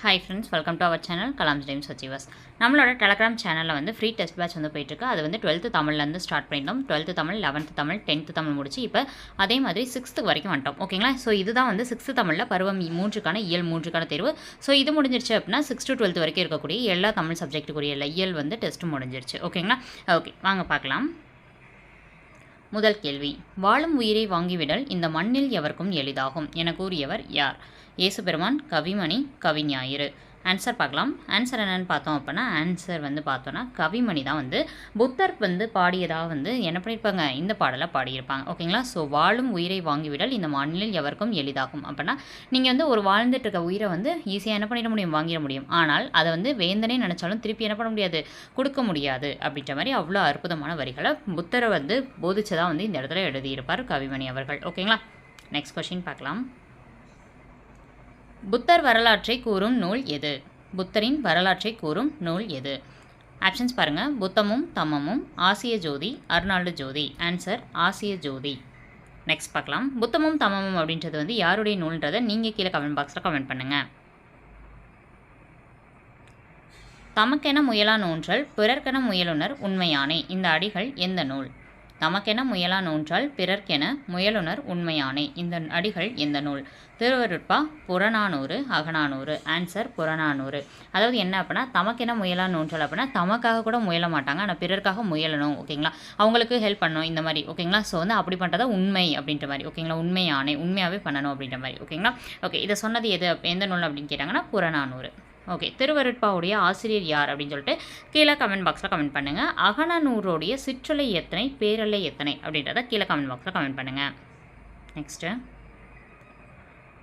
Hi friends welcome to our channel Kalam times சச்சிவாஸ் நம்மளோட Telegram சேனலில் வந்து ஃப்ரீ டெஸ்ட் பேட்ச் வந்து போயிட்டுருக்கு. அது வந்து டுவெல்த்து தமிழ்லேருந்து ஸ்டார்ட் பண்ணிட்டோம் twelfth Tamil eleventh Tamil tenth Tamil முடிச்சு இப்போ அதே மாதிரி சிக்ஸ்த்து வரைக்கும் வந்துட்டோம். ஓகேங்களா ஸோ இதுதான் வந்து சிக்ஸ்த்து தமிழில் பருவம் மூன்றுக்கான இயல் மூன்றுக்கான தேர்வு. ஸோ இது முடிஞ்சிருச்சு அப்படின்னா சிக்ஸ் டு டுவெல்த் வரைக்கும் இருக்கக்கூடிய எல்லா தமிழ் சப்ஜெக்ட்டுக்குரிய இல்லை இயல் வந்து டெஸ்ட்டு முடிஞ்சிருச்சு. ஓகேங்களா ஓகே வாங்க பார்க்கலாம். முதல் கேள்வி. வாழும் உயிரை வாங்கிவிடல் இந்த மண்ணில் எவருக்கும் எளிதாகும் என கூறியவர் யார்? இயேசுபெருமான் கவிமணி கவிஞாயிறு. ஆன்சர் பார்க்கலாம். ஆன்சர் என்னென்னு பார்த்தோம் அப்படின்னா ஆன்சர் வந்து பார்த்தோன்னா கவிமணி தான் வந்து. புத்தர் வந்து பாடியதாக வந்து என்ன பண்ணியிருப்பாங்க? இந்த பாடலை பாடியிருப்பாங்க. ஓகேங்களா ஸோ வாழும் உயிரை வாங்கிவிடல் இந்த மாநிலம் எவருக்கும் எளிதாகும் அப்படின்னா நீங்கள் வந்து ஒரு வாழ்ந்துட்டு இருக்க உயிரை வந்து ஈஸியாக என்ன பண்ணிட முடியும்? வாங்கிட முடியும். ஆனால் அதை வந்து வேந்தனே நினச்சாலும் திருப்பி என்ன பண்ண முடியாது? கொடுக்க முடியாது. அப்படின்ற மாதிரி அவ்வளோ அற்புதமான வரிகளை புத்தரை வந்து போதிச்சதாக வந்து இந்த இடத்துல எழுதியிருப்பார் கவிமணி அவர்கள். ஓகேங்களா நெக்ஸ்ட் கொஷின் பார்க்கலாம். புத்தர் வரலாற்றை கூறும் நூல் எது? புத்தரின் வரலாற்றை கூறும் நூல் எது? ஆப்ஷன்ஸ் பாருங்கள் புத்தமும் தமமும் ஆசிய ஜோதி அர்னால்டு ஜோதி. ஆன்சர் ஆசிய ஜோதி. நெக்ஸ்ட் பார்க்கலாம். புத்தமும் தமமும் அப்படின்றது வந்து யாருடைய நூல்ன்றதை நீங்கள் கீழே கமெண்ட் பாக்ஸில் கமெண்ட் பண்ணுங்கள் தமக்கென முயலா ஊன்றல் பிறர்க்கென முயலுனர் உண்மையானே. இந்த அடிகள் எந்த நூல்? தமக்கென முயலா நோன்றால் பிறர்க்கென முயலுணர் உண்மையானே. இந்த அடிகள் எந்த நூல்? திருவருட்பா புறநானூறு அகநானூறு. ஆன்சர் புறநானூறு. அதாவது என்ன அப்படின்னா தமக்கென முயலா நோன்றால் அப்படின்னா தமக்காக கூட முயல மாட்டாங்க. ஆனால் பிறர்க்காக முயலணும் ஓகேங்களா? அவங்களுக்கு ஹெல்ப் பண்ணணும் இந்த மாதிரி ஓகேங்களா? ஸோ வந்து அப்படி பண்ணுறதா உண்மை அப்படின்ற மாதிரி ஓகேங்களா? உண்மையானே உண்மையாகவே பண்ணணும் அப்படின்ற மாதிரி ஓகேங்களா? ஓகே இதை சொன்னது எது எந்த நூல் அப்படின்னு கேட்டாங்கன்னா புறநானூறு. ஓகே திருவருட்பாவுடைய ஆசிரியர் யார் அப்படின்னு சொல்லிட்டு கீழே கமெண்ட் பாக்ஸில் கமெண்ட் பண்ணுங்கள் அகனநூறுடைய சிற்றலை எத்தனை பேரலை எத்தனை அப்படின்றத கீழே கமெண்ட் பாக்ஸில் கமெண்ட் பண்ணுங்கள் நெக்ஸ்ட்டு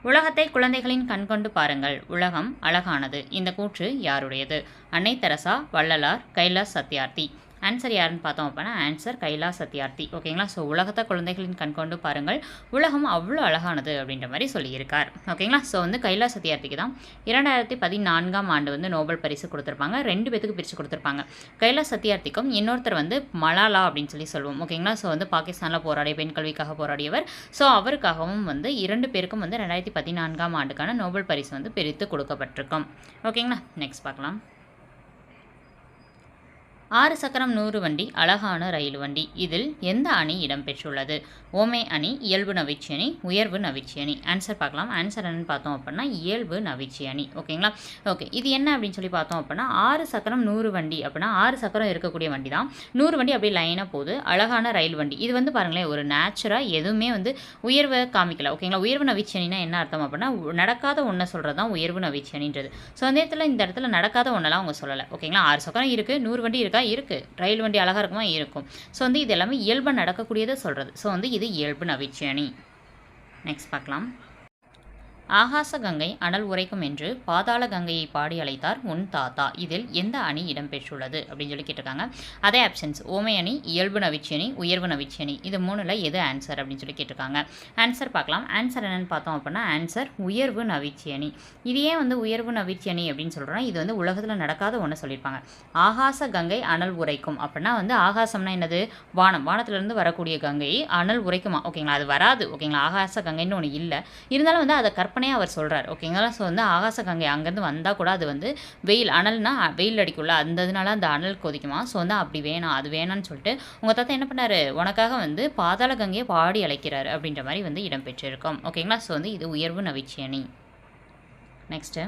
உலகத்தை குழந்தைகளின் கண்கொண்டு பாருங்கள். உலகம் அழகானது. இந்த கூற்று யாருடையது? அன்னை தெரசா வள்ளலார் கைலாஸ் சத்யார்த்தி. ஆன்சர் யாருன்னு பார்த்தோம் அப்படின்னா ஆன்சர் கைலாஸ் சத்யார்த்தி. ஓகேங்களா? ஸோ உலகத்தை குழந்தைகளின் கண் கொண்டு பாருங்கள். உலகம் அவ்வளோ அழகானது அப்படின்ற மாதிரி சொல்லியிருக்கார். ஓகேங்களா? ஸோ வந்து கைலாஸ் சத்யார்த்திக்கு தான் இரண்டாயிரத்தி பதினான்காம் ஆண்டு வந்து நோபல் பரிசு கொடுத்துருப்பாங்க. ரெண்டு பேத்துக்கு பிரித்து கொடுத்துருப்பாங்க. கைலாஸ் சத்யார்த்திக்கும் இன்னொருத்தர் வந்து மலாலா அப்படின்னு சொல்லி சொல்லுவோம். ஓகேங்களா? ஸோ வந்து பாகிஸ்தானில் போராடிய பெண் கல்விக்காக போராடியவர். ஸோ அவருக்காகவும் வந்து இரண்டு பேருக்கும் வந்து ரெண்டாயிரத்தி பதினான்காம் ஆண்டுக்கான நோபல் பரிசு வந்து பிரித்து கொடுக்கப்பட்டிருக்கும். ஓகேங்களா? நெக்ஸ்ட் பார்க்கலாம். ஆறு சக்கரம் நூறு வண்டி அழகான ரயில் வண்டி. இதில் எந்த அணி இடம்பெற்றுள்ளது? ஓமே அணி இயல்பு நவிச்சி அணி உயர்வு நவிச்சி அணி. ஆன்சர் பார்க்கலாம். ஆன்சர் என்னன்னு பார்த்தோம் அப்படின்னா இயல்பு நவிச்சி அணி. ஓகேங்களா ஓகே இது என்ன அப்படின்னு சொல்லி பார்த்தோம் அப்படின்னா ஆறு சக்கரம் நூறு வண்டி அப்படின்னா ஆறு சக்கரம் இருக்கக்கூடிய வண்டி தான் நூறு வண்டி அப்படியே லைனாக போகுது. அழகான ரயில் வண்டி. இது வந்து பாருங்களேன் ஒரு நேச்சுராக எதுவுமே வந்து உயர்வை காமிக்கல. ஓகேங்களா உயர்வு நவிச்சி அணினா என்ன அர்த்தம் அப்படின்னா நடக்காத ஒன்றை சொல்கிறது தான் உயர்வு நவிச்சி அணின்றது. ஸோ அந்த இடத்துல இந்த இடத்துல நடக்காத ஒன்றெல்லாம் அவங்க சொல்லலை. ஓகேங்களா ஆறு சக்கரம் இருக்குது நூறு வண்டி இருக்கா? இருக்குது ரயில் வண்டி அழகாக இருக்குமா? இருக்கும். ஸோ வந்து இது எல்லாமே இயல்பாக நடக்கக்கூடியதை சொல்கிறது ஸோ வந்து இது இயல்பு நவிச்சி அணி நெக்ஸ்ட் பார்க்கலாம். ஆகாச கங்கை அனல் உரைக்கும் என்று பாதாள கங்கையை பாடி அழைத்தார் உன் தாத்தா. இதில் எந்த அணி இடம்பெற்றுள்ளது அப்படின்னு சொல்லி கேட்டிருக்காங்க. அதே ஆப்ஷன்ஸ் ஓமை அணி இயல்பு நவிச்சி அணி உயர்வு நவிச்சி அணி இது மூணில் எது ஆன்சர் அப்படின்னு சொல்லி கேட்டிருக்காங்க. ஆன்சர் பார்க்கலாம். ஆன்சர் என்னென்னு பார்த்தோம் அப்படின்னா ஆன்சர் உயர்வு நவிச்சி அணி இது ஏன் வந்து உயர்வு நவிச்சி அணி அப்படின்னு சொல்கிறோன்னா இது வந்து உலகத்தில் நடக்காத ஒன்று சொல்லியிருப்பாங்க. ஆகாச கங்கை அனல் உரைக்கும் அப்படின்னா வந்து ஆகாசம்னா என்னது? வானம். வானத்திலிருந்து வரக்கூடிய கங்கை அனல் உரைக்குமா ஓகேங்களா? அது வராது. ஓகேங்களா? ஆகாச கங்கைன்னு ஒன்று இல்லை. இருந்தாலும் வந்து அதை கற்பனையாக அவர் சொல்கிறார் ஓகேங்களா? ஸோ வந்து ஆகாசகங்கை அங்கேருந்து வந்தால் கூட அது வந்து வெயில் அனல்னா வெயில் அடிக்கும்ல அந்த இதனால அந்த அனல் கொதிக்குமா? ஸோ வந்து அப்படி வேணாம் அது வேணாம்னு சொல்லிட்டு உங்கள் தாத்தா என்ன பண்ணார்? உனக்காக வந்து பாதாள கங்கையை பாடி அழைக்கிறார் அப்படின்ற மாதிரி வந்து இடம்பெற்றிருக்கும் ஓகேங்களா? ஸோ வந்து இது உயர்வு நவிச்சியணி நெக்ஸ்ட்டு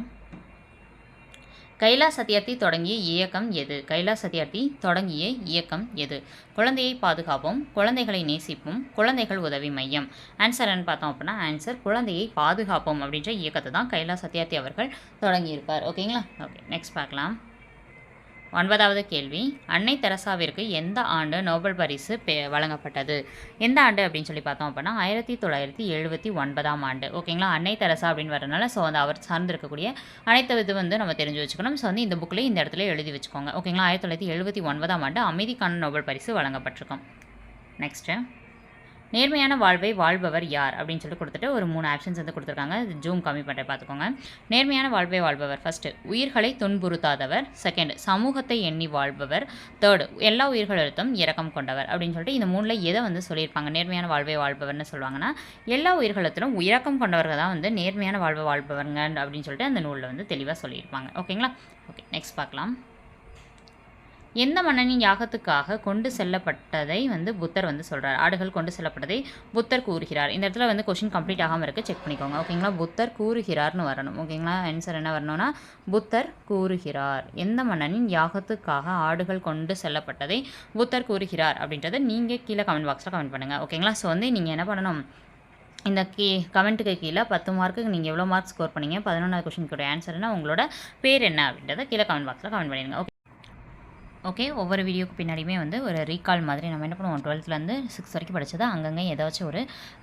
கைலாஸ் சத்யார்த்தி தொடங்கிய இயக்கம் எது? கைலாஸ் சத்யார்த்தி தொடங்கிய இயக்கம் எது? குழந்தையை பாதுகாப்போம் குழந்தைகளை நேசிப்போம் குழந்தைகள் உதவி மையம். ஆன்சர் என்ன பார்த்தோம் அப்படின்னா ஆன்சர் குழந்தையை பாதுகாப்போம் அப்படின்ற இயக்கத்தை தான் கைலாஸ் சத்யார்த்தி அவர்கள் தொடங்கியிருப்பார் ஓகேங்களா ஓகே நெக்ஸ்ட் பார்க்கலாம். ஒன்பதாவது கேள்வி. அன்னை தெரசாவிற்கு எந்த ஆண்டு நோபல் பரிசு வழங்கப்பட்டது? எந்த ஆண்டு அப்படின்னு சொல்லி பார்த்தோம் அப்படின்னா ஆயிரத்தி தொள்ளாயிரத்தி எழுபத்தி ஒன்பதாம் ஆண்டு. ஓகேங்களா? அன்னை தெரசா அப்படின்னு வரனால ஸோ வந்து அவர் சார்ந்திருக்கக்கூடிய அனைத்து இது வந்து நம்ம தெரிஞ்சு வச்சுக்கணும். ஸோ வந்து இந்த புக்கில் இந்த இடத்துல எழுதி வச்சுக்கோங்க. ஓகேங்களா? ஆயிரத்தி தொள்ளாயிரத்தி எழுபத்தி ஒன்பதாம் ஆண்டு அமைதிக்கான நோபல் பரிசு வழங்கப்பட்டிருக்கும். நெக்ஸ்ட்டு நேர்மையான வாழ்வை வாழ்பவர் யார்? அப்படின்னு சொல்லிட்டு கொடுத்துட்டு ஒரு மூணு ஆப்ஷன்ஸ் வந்து கொடுத்துருக்காங்க. ஜூம் கம்மி பண்ணுறேன் பார்த்துக்கோங்க. நேர்மையான வாழ்வை வாழ்பவர். ஃபஸ்ட்டு உயிர்களை துன்புறுத்தாதவர். செகண்ட் சமூகத்தை எண்ணி வாழ்பவர். தேர்டு எல்லா உயிர்களிடத்தும் இரக்கம் கொண்டவர். அப்படின்னு சொல்லிட்டு இந்த மூணில் எதை வந்து சொல்லியிருப்பாங்க? நேர்மையான வாழ்வை வாழ்பவர்னு சொல்லுவாங்கன்னா எல்லா உயிர்களிடத்திலும் இரக்கம் கொண்டவர்கள் தான் வந்து நேர்மையான வாழ்வை வாழ்பவருங்க அப்படின்னு சொல்லிட்டு அந்த நூலில் வந்து தெளிவாக சொல்லியிருப்பாங்க. ஓகேங்களா ஓகே நெக்ஸ்ட் பார்க்கலாம். எந்த மன்னனின் யாகத்துக்காக கொண்டு செல்லப்பட்டதை வந்து புத்தர் வந்து சொல்கிறார் ஆடுகள் கொண்டு செல்லப்பட்டதை புத்தர் கூறுகிறார். இந்த இடத்துல வந்து கொஷின் கம்ப்ளீட் ஆகாமல் இருக்குது செக் பண்ணிக்கோங்க. ஓகேங்களா புத்தர் கூறுகிறார்னு வரணும். ஓகேங்களா ஆன்சர் என்ன வரணும்னா புத்தர் கூறுகிறார். எந்த மன்னனின் யாகத்துக்காக ஆடுகள் கொண்டு செல்லப்பட்டதை புத்தர் கூறுகிறார் அப்படின்றத நீங்கள் கீழே கமெண்ட் பாக்ஸில் கமெண்ட் பண்ணுங்கள் ஓகேங்களா ஸோ வந்து நீங்கள் என்ன பண்ணணும்? இந்த கீ கமெண்ட்டுக்கு கீழே பத்து மார்க்குக்கு நீங்கள் எவ்வளோ மார்க் ஸ்கோர் பண்ணீங்க? பதினொன்றாவது கொஷினுக்கு ஆன்சர்னா உங்களோட பேர் என்ன அப்படின்றத கீழே கமெண்ட் பாக்ஸில் கமெண்ட் பண்ணிடுங்க. ஓகே ஓகே ஒவ்வொரு வீடியோக்கு பின்னாடியுமே வந்து ஒரு ரீகால் மாதிரி நம்ம என்ன பண்ணுவோம்? டுவெல்த்லேருந்து சிக்ஸ் வரைக்கும் படிச்சது? அங்கங்கே ஏதாச்சும் ஒரு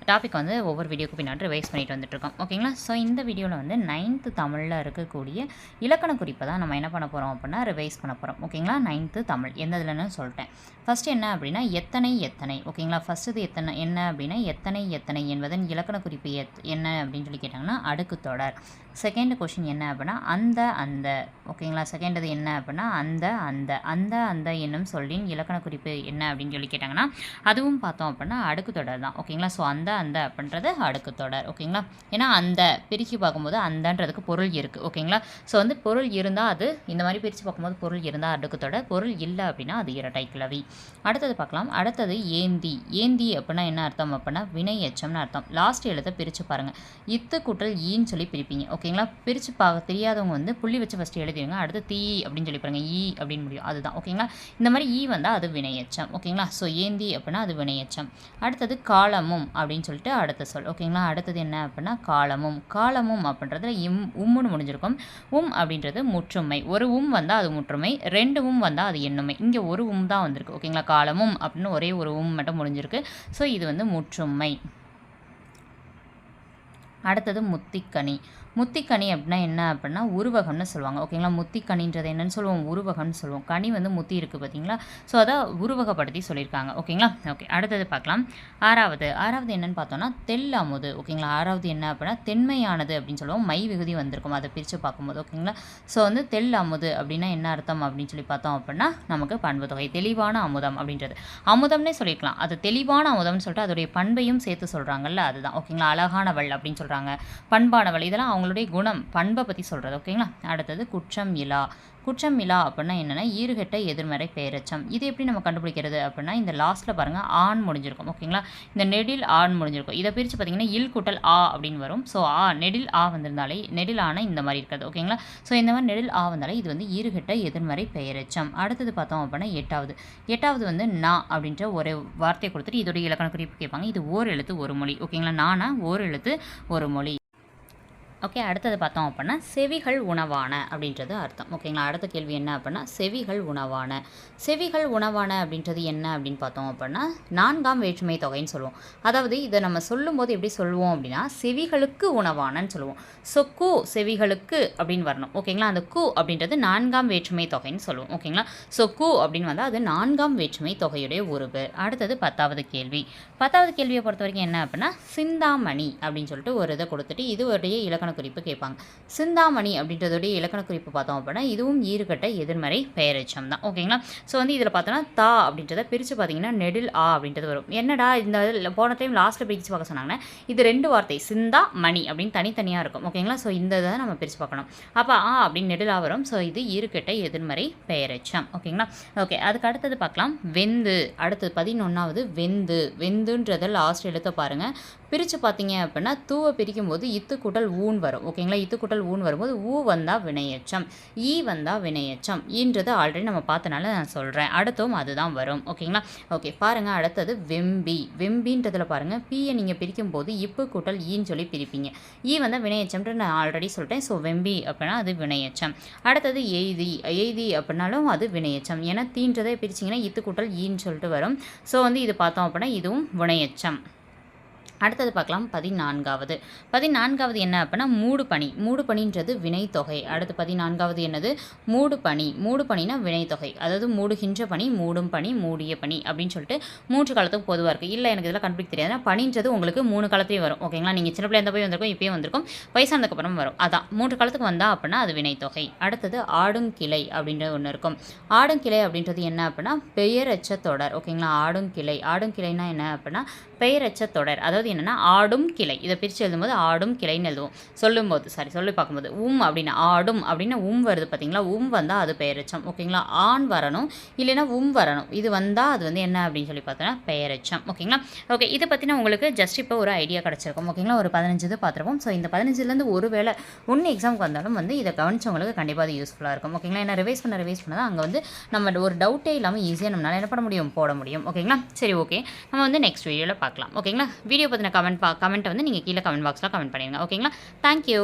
டாபிக் வந்து ஒவ்வொரு வீடியோக்கு பின்னாடி ரிவைஸ் பண்ணிட்டு வந்துட்டுருக்கோம் ஓகேங்களா ஸோ இந்த வீடியோவில் வந்து நைன்த்து தமிழில் இருக்கக்கூடிய இலக்கண குறிப்பை தான் நம்ம என்ன பண்ண போகிறோம் அப்படின்னா ரிவைஸ் பண்ண போகிறோம் ஓகேங்களா நைன்த்து தமிழ். எந்த இதுலன்னு சொல்லிட்டேன். ஃபஸ்ட் என்ன அப்படின்னா எத்தனை எத்தனை? ஓகேங்களா ஃபஸ்ட்டு எத்தனை என்ன அப்படின்னா எத்தனை எத்தனை என்பதன் இலக்கண குறிப்பு எத் என்ன அப்படின்னு சொல்லி கேட்டாங்கன்னா அடுக்கு தொடர். செகண்ட் கொஷின் என்ன அப்படின்னா அந்த அந்த. ஓகேங்களா செகண்ட் இது என்ன அப்படின்னா அந்த அந்த. அந்த அந்த என்னும் சொல்லின் இலக்கண குறிப்பு என்ன அப்படின்னு சொல்லி கேட்டாங்கன்னா அதுவும் பார்த்தோம் அப்படின்னா அடுக்கு தொடர் தான். ஓகேங்களா? ஸோ அந்த அந்த அப்படின்றது அடுக்கு தொடர். ஓகேங்களா? ஏன்னா அந்த பிரித்து பார்க்கும்போது அந்தன்றதுக்கு பொருள் இருக்குது ஓகேங்களா? ஸோ வந்து பொருள் இருந்தால் அது இந்த மாதிரி பிரித்து பார்க்கும்போது பொருள் இருந்தால் அடுக்கு தொடர். பொருள் இல்லை அப்படின்னா அது இரட்டை கிளவி. அடுத்தது பார்க்கலாம். அடுத்தது ஏந்தி. ஏந்தி அப்படின்னா என்ன அர்த்தம் அப்படின்னா வினை எச்சம்னு அர்த்தம். லாஸ்ட் எழுத்தை பிரித்து பாருங்கள் இத்து கூட்டல் ஈன்னு சொல்லி பிரிப்பீங்க. ஓகேங்களா? பிரித்து பார்க்க தெரியாதவங்க வந்து புள்ளி வச்சு ஃபஸ்ட்டு எழுதிடுங்க. அடுத்து தீ அப்படின்னு சொல்லி பாருங்கள் ஈ அப்படின்னு முடியும். அதுதான். ஓகேங்களா? இந்த மாதிரி e ஈ வந்தால் அது வினையச்சம். ஓகேங்களா? ஸோ ஏந்தி அப்படின்னா அது வினையச்சம். அடுத்தது காலமும் அப்படின்னு சொல்லிட்டு அடுத்த சொல். ஓகேங்களா? அடுத்தது என்ன அப்படின்னா காலமும். காலமும் அப்படின்றதுல இம் உம்முன்னு முடிஞ்சிருக்கும். உம் அப்படின்றது முற்றுமை. ஒரு உம் வந்தால் அது முற்றுமை. ரெண்டு உம் வந்தால் அது எண்ணுமை. இங்கே ஒரு உம் தான் வந்திருக்கு. ஓகேங்களா? காலமும் அப்படின்னு ஒரே ஒரு உம் மட்டும் முடிஞ்சிருக்கு. ஸோ இது வந்து முற்றுமை. அடுத்தது முத்திக்கனி. முத்திக்கனி அப்படின்னா என்ன அப்படின்னா உருவகம்னு சொல்லுவாங்க. ஓகேங்களா? முத்திக்கனின்றது என்னன்னு சொல்லுவோம். உருவகம்னு சொல்லுவோம். கனி வந்து முத்தி இருக்குது பார்த்தீங்களா ஸோ அதை உருவகப்படுத்தி சொல்லியிருக்காங்க. ஓகேங்களா? ஓகே அடுத்தது பார்க்கலாம். ஆறாவது. ஆறாவது என்னன்னு பார்த்தோம்னா தெல் அமுது. ஓகேங்களா? ஆறாவது என்ன அப்படின்னா தென்மையானது அப்படின்னு சொல்லுவோம். மை விகுதி வந்திருக்கும். அதை பிரித்து பார்க்கும்போது. ஓகேங்களா? ஸோ வந்து தெல் அமுது அப்படின்னா என்ன அர்த்தம் அப்படின்னு சொல்லி பார்த்தோம் அப்படின்னா நமக்கு பண்பு தொகை. தெளிவான அமுதம் அப்படின்றது. அமுதம்னே சொல்லிக்கலாம் அது தெளிவான அமுதம்னு சொல்லிட்டு அதோடைய பண்பையும் சேர்த்து சொல்கிறாங்கல்ல அதுதான். ஓகேங்களா? அழகானவள் அப்படின்னு சொல்கிறாங்க பண்பானவள். இதெல்லாம் அவங்க அவங்களுடைய குணம் பண்பை பற்றி சொல்கிறது ஓகேங்களா அடுத்தது குற்றம் இலா. குற்றம் இலா அப்படின்னா என்னென்னா ஈறுகெட்ட எதிர்மறை பெயரச்சம் இது எப்படி நம்ம கண்டுபிடிக்கிறது அப்படின்னா இந்த லாஸ்ட்டில் பாருங்கள் ஆண் முடிஞ்சிருக்கும் ஓகேங்களா இந்த நெடில் ஆண் முடிஞ்சிருக்கும். இதை பிரித்து பார்த்தீங்கன்னா இல் குட்டல் ஆ அப்படின்னு வரும். ஸோ ஆ நெடில் ஆ வந்திருந்தாலே நெடில் ஆனால் இந்த மாதிரி இருக்கிறது ஓகேங்களா ஸோ இந்த மாதிரி நெடில் ஆ வந்தாலே இது வந்து ஈறுகெட்ட எதிர்மறை பெயரச்சம் அடுத்தது பார்த்தோம் அப்படின்னா எட்டாவது. எட்டாவது வந்து நா அப்படின்ற ஒரு வார்த்தையை கொடுத்துட்டு இதோடைய இலக்கண குறிப்பு கேட்பாங்க. இது ஓர் எழுத்து ஒரு மொழி ஓகேங்களா நானா ஓர் எழுத்து ஒரு மொழி. ஓகே அடுத்தது பார்த்தோம் அப்படின்னா செவிகள் உணவான அப்படின்றது அர்த்தம். ஓகேங்களா அடுத்த கேள்வி என்ன அப்படின்னா செவிகள் உணவான. செவிகள் உணவான அப்படின்றது என்ன அப்படின்னு பார்த்தோம் அப்படின்னா நான்காம் வேற்றுமை தொகைன்னு சொல்லுவோம். அதாவது இதை நம்ம சொல்லும்போது எப்படி சொல்லுவோம் அப்படின்னா செவிகளுக்கு உணவானன்னு சொல்லுவோம். ஸோ கு செவிகளுக்கு அப்படின்னு வரணும். ஓகேங்களா அந்த கு அப்படின்றது நான்காம் வேற்றுமை தொகைன்னு சொல்லுவோம். ஓகேங்களா ஸோ கு அப்படின்னு வந்தால் அது நான்காம் வேற்றுமை தொகையுடைய உருவு அடுத்தது பத்தாவது கேள்வி. பத்தாவது கேள்வியை பொறுத்த வரைக்கும் என்ன அப்படின்னா சிந்தாமணி அப்படின்னு சொல்லிட்டு ஒரு இதை கொடுத்துட்டு இது உடைய இலக்கண குறிப்பு கேட்பாங்க. சிந்தாமணி அப்படின்றதோடைய இலக்கண குறிப்பு பார்த்தோம் அப்படின்னா இதுவும் ஈறுகட்ட எதிர்மறை பெயரெச்சம் தான். ஓகேங்களா? ஸோ வந்து இதில் பார்த்தோன்னா தா அப்படின்றத பிரித்து பார்த்தீங்கன்னா நெடில் ஆ அப்படின்றது வரும். என்னடா இந்த இதில் போன டைம் லாஸ்ட்டில் பிரித்து பார்க்க சொன்னாங்கன்னா இது ரெண்டு வார்த்தை சிந்தா மணி அப்படின்னு தனித்தனியாக இருக்கும். ஓகேங்களா? ஸோ இந்த இதை நம்ம பிரித்து பார்க்கணும். அப்போ ஆ அப்படின்னு நெடிலா வரும். ஸோ இது ஈறுகட்ட எதிர்மறை பெயரெச்சம். ஓகேங்களா? ஓகே அதுக்கு அடுத்தது பார்க்கலாம். வெந்து. அடுத்தது பதினொன்றாவது வெந்து. வெந்துன்றதை லாஸ்ட் எழுத்த பாருங்கள் பிரித்து பார்த்தீங்க அப்படின்னா தூவை பிரிக்கும் போது இத்து கூட்டல் ஊன் வரும். ஓகேங்களா? இத்து கூட்டல் ஊன் வரும்போது ஊ வந்தால் வினையச்சம் ஈ வந்தால் வினையச்சம் ஈன்றது ஆல்ரெடி நம்ம பார்த்தனால நான் சொல்கிறேன் அடுத்தும் அதுதான் வரும். ஓகேங்களா? ஓகே பாருங்கள் அடுத்தது வெம்பி. வெம்பின்றதில் பாருங்கள் பீயை நீங்கள் பிரிக்கும் போது இப்பு கூட்டல் ஈன்னு சொல்லி பிரிப்பீங்க. ஈ வந்தால் வினையச்சம்ன்ற நான் ஆல்ரெடி சொல்லிட்டேன். ஸோ வெம்பி அப்படின்னா அது வினையச்சம். அடுத்தது எய்தி. எய்தி அப்படின்னாலும் அது வினையச்சம். ஏன்னா தீன்றதை பிரிச்சிங்கன்னா இத்து கூட்டல் ஈன்னு சொல்லிட்டு வரும். ஸோ வந்து இது பார்த்தோம் அப்படின்னா இதுவும் வினையச்சம். அடுத்தது பார்க்கலாம் பதினான்காவது. பதினான்காவது என்ன அப்படின்னா மூடு பனி மூடு பனின்றது வினைத்தொகை. அடுத்து பதினான்காவது என்னது? மூடு பனி மூடு பணினா வினைத்தொகை. அதாவது மூடுகின்ற பனி மூடும் பனி மூடிய பனி அப்படின்னு சொல்லிட்டு மூன்று காலத்துக்கு பொதுவாக இருக்குது இல்லை எனக்கு இதெல்லாம் கண்டுபிடிக்க தெரியாது. பணின்றது உங்களுக்கு மூணு காலத்துலேயும் வரும். ஓகேங்களா நீங்கள் சின்ன பிள்ளை இருந்த போய் வந்திருக்கும் இப்போயும் வந்திருக்கும். வயசானதுக்கப்புறம் வரும். அதான். மூன்று காலத்துக்கு வந்தால் அப்படின்னா அது வினைத்தொகை. அடுத்தது ஆடும் கிளை அப்படின்றது ஒன்று இருக்கும். ஆடும் கிளை அப்படின்றது என்ன அப்படின்னா பெயரச்ச தொடர். ஓகேங்களா ஆடும் கிளை. ஆடும் கிளைனா என்ன அப்படின்னா பெயரச்ச தொடர். அதாவது என்னென்னா ஆடும் கிளை. இதை பிரித்து எழுதும்போது ஆடும் கிளைன்னு எழுதுவோம். சொல்லும்போது சாரி சொல்லி பார்க்கும்போது உம் அப்படின்னு ஆடும் அப்படின்னு உம் வருது பார்த்தீங்களா? உம் வந்தால் அது பெயரச்சம். ஓகேங்களா? ஆண் வரணும் இல்லைன்னா உம் வரணும். இது வந்தால் அது வந்து என்ன அப்படின்னு சொல்லி பார்த்தோன்னா பெயரச்சம். ஓகேங்களா? ஓகே இதை பற்றின உங்களுக்கு ஜஸ்ட் இப்போ ஒரு ஐடியா கிடச்சிருக்கும். ஓகேங்களா? ஒரு பதினஞ்சு இது பார்த்துருப்போம். ஸோ இந்த பதினஞ்சுலேருந்து ஒரு வேளை ஒன்று எக்ஸாமுக்கு வந்தாலும் வந்து இதை கவனிச்சவங்களுக்கு கண்டிப்பாக அது யூஸ்ஃபுல்லாக இருக்கும். ஓகேங்களா? ஏன்னா ரிவைஸ் பண்ண ரிவைஸ் பண்ணால் அங்கே வந்து நம்ம ஒரு டவுட்டே இல்லாமல் ஈஸியாக நம்மளால் என்ன பண்ண முடியும்? போட முடியும். ஓகேங்களா? சரி ஓகே நம்ம வந்து நெக்ஸ்ட் வீடியோவில் பார்க்கலாம். ஓகேங்களா? வீடியோ பற்றின கமெண்ட் பா கமெண்ட்டை வந்து நீங்கள் கீழே கமெண்ட் பாக்ஸில் கமெண்ட் பண்ணிடுங்க. ஓகேங்களா தேங்க்யூ